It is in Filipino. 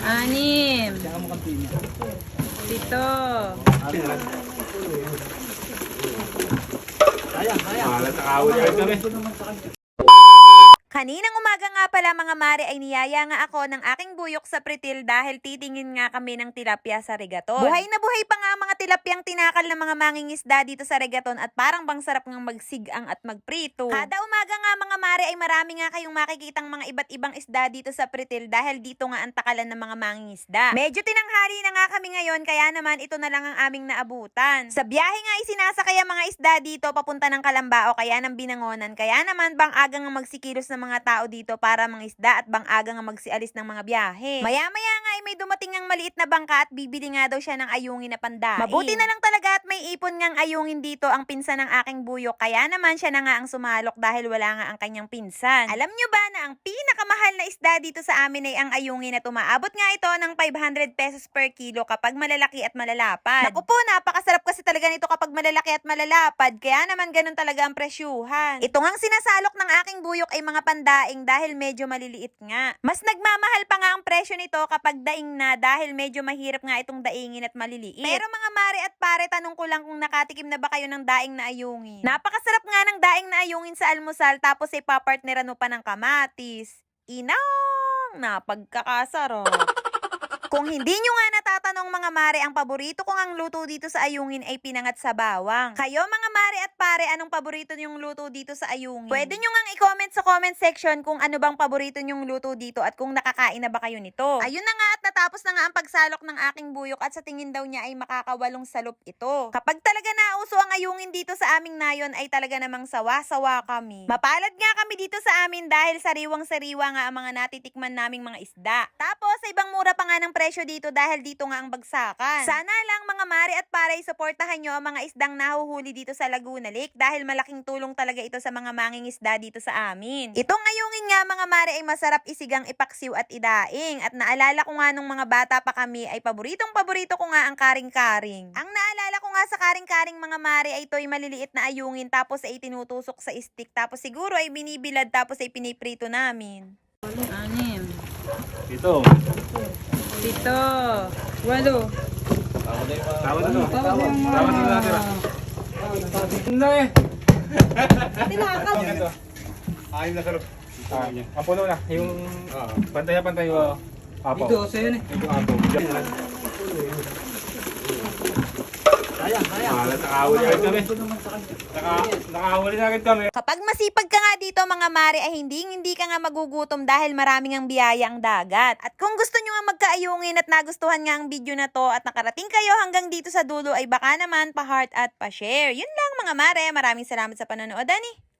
Anim. Pito. Kaya, kaya. Malat na kawal yan kami. Kaninang umaga nga pala mga mare ay niyaya nga ako ng aking buyok sa pritil dahil titingin nga kami ng tilapia sa regaton. Buhay na buhay pa nga mga tilapyang tinakal ng mga mangingisda dito sa regaton at parang bang sarap ng magsigang at magprito. Kada umaga nga mga mare ay marami nga kayong makikitang mga iba't ibang isda dito sa pritil dahil dito nga ang takalan ng mga mangingisda. Medyo tinanghali na nga kami ngayon kaya naman ito na lang ang aming naabutan. Sa biyahe nga isinasakay ang mga isda dito papunta ng Kalambao kaya ng binangonan kaya naman bang aga nga magsikilos ng mga tao dito para mga isda at bang aga nga magsialis ng mga biyahe. Maya-maya nga ay may dumating ang maliit na bangka at bibili nga daw siya ng ayungin na pandain. Mabuti na lang talaga at may ipon ngang ayungin dito ang pinsan ng aking buyok kaya naman siya na nga ang sumalok dahil wala nga ang kanyang pinsan. Alam nyo ba na ang pinakamahal na isda dito sa amin ay ang ayungin na tumaabot nga ito ng 500 pesos per kilo kapag malalaki at malalapad. Naku po, napakasarap kasi talaga nito kapag malalaki at malalapad kaya naman ganun talaga ang presyuhan. Ito ngang sinasalok ng aking buyok ay mga pandaing dahil medyo maliliit nga. Mas nagmamahal pa nga ang presyo nito kapag daing na dahil medyo mahirap nga itong daingin at maliliit. Pero mga mare at pare, tanong ko lang kung nakatikim na ba kayo ng daing na ayungin. Napakasarap nga ng daing na ayungin sa almusal tapos ipapartneran mo pa ng kamatis. Inang! Napagkakasarap. Kung hindi nyo nga natatanong mga mare, ang paborito kong ang luto dito sa ayungin ay pinangat sa bawang. Kayo mga mare at pare, anong paborito nyong luto dito sa ayungin? Pwede nyo nga i-comment sa comment section kung ano bang paborito nyong luto dito at kung nakakain na ba kayo nito. Ayun na nga at natapos na nga ang pagsalok ng aking buyok at sa tingin daw niya ay makakawalong salop ito. Kapag talaga nauso ang ayungin dito sa aming nayon ay talaga namang sawa-sawa kami. Mapalad nga kami dito sa amin dahil sariwang-sariwa nga ang mga natitikman naming mga isda. Tapos ibang mura pa nga ng presyo dito dahil dito nga ang bagsakan. Sana lang mga mare at pare suportahan nyo ang mga isdang nahuhuli dito sa Laguna Lake dahil malaking tulong talaga ito sa mga mangingisda dito sa amin. Itong ayungin nga mga mare ay masarap isigang ipaksiw at idaing at naalala ko nga nung mga bata pa kami ay paboritong paborito ko nga ang karing-karing. Ang naalala ko nga sa karing-karing mga mare ay ito'y maliliit na ayungin tapos ay tinutusok sa stick tapos siguro ay binibilad tapos ay piniprito namin. Anim. Dito. Pito. Walo. Tawad na to. Tawad na natira. Hindi eh. Tinakaw. Ito. Ayun na sarap. Ah. Ang puno na. Yung pantay-pantay yung apo. Ito, sa'yo na. Yung apo. Kaya, kaya. Malat na kawal yan kami. Nakahuli na agad kami. Kapag masipag ka nga dito mga mare ay hindi hindi ka nga magugutom dahil maraming ang biyaya ang dagat. At kung gusto nyo nga magkaayungin at nagustuhan nga ang video na to at nakarating kayo hanggang dito sa dulo ay baka naman pa-heart at pa-share. Yun lang mga mare. Maraming salamat sa panonood, Ani.